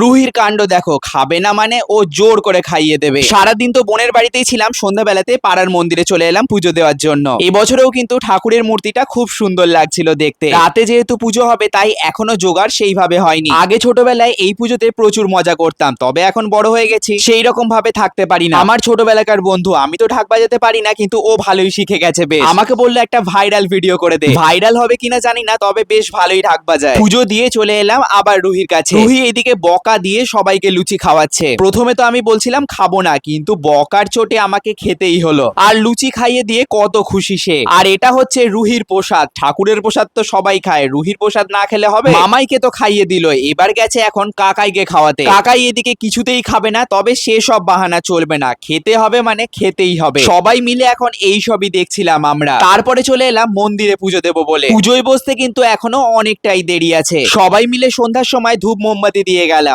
রুহির কাণ্ড দেখো, খাবে না মানে ও জোর করে খাইয়ে দেবে। সারাদিন তো বোনের বাড়িতেই ছিলাম, সন্ধ্যাবেলাতে পাড়ার মন্দিরে চলে এলাম পুজো দেওয়ার জন্য। এবছরেও কিন্তু ঠাকুরের মূর্তিটা খুব সুন্দর লাগছিল দেখতে। রাতে যেহেতু পুজো হবে, তাই এখনও জোগাড় সেইভাবে হয়নি। আগে ছোটবেলায় এই পুজোতে প্রচুর মজা করতাম, তবে এখন বড় হয়ে গেছি সেই রকম ভাবে থাকতে পারি না। আমার ছোটবেলাকার বন্ধু, আমি তো ঢাক বাজাতে পারি না, কিন্তু ও ভালোই শিখে গেছে বেশ। আমাকে বলল, একটা ভাইরাল ভিডিও করে দে। ভাইরাল হবে কিনা জানি না, তবে বেশ ভালোই ঢাক বাজায়। পুজো দিয়ে চলে এলাম আবার রুহির কাছে। রুহি এদিকে বকা দিয়ে সবাইকে লুচি খাওয়াচ্ছে। প্রথমে তো আমি বলছিলাম, খাব না। কিন্তু বকার চোটে আমাকে খেতেই হলো। আর লুচি খাইয়ে দিয়ে কত খুশি সে। আর এটা হচ্ছে রুহির প্রসাদ। ঠাকুরের প্রসাদ তো সবাই খায়। রুহির প্রসাদ না খেলে হবে? মামাইকে তো খাইয়ে দিল। এবার গেছে এখন কাকাইকে খাওয়াতে। কাকাই এদিকে কিছুতেই খাবে না, তবে সে সব বাহানা চলবে না। খেতে হবে মানে খেতেই হবে। সবাই মিলে এখন এই সবই দেখছিলাম আমরা। তারপরে চলে এলাম মন্দিরে পুজো দেবো বলে। পুজোয় বসতে কিন্তু এখনও অনেকটাই দেরি আছে। সবাই মিলে সন্ধ্যার সময় ধূপ মোমবাতি দিয়ে গেলাম।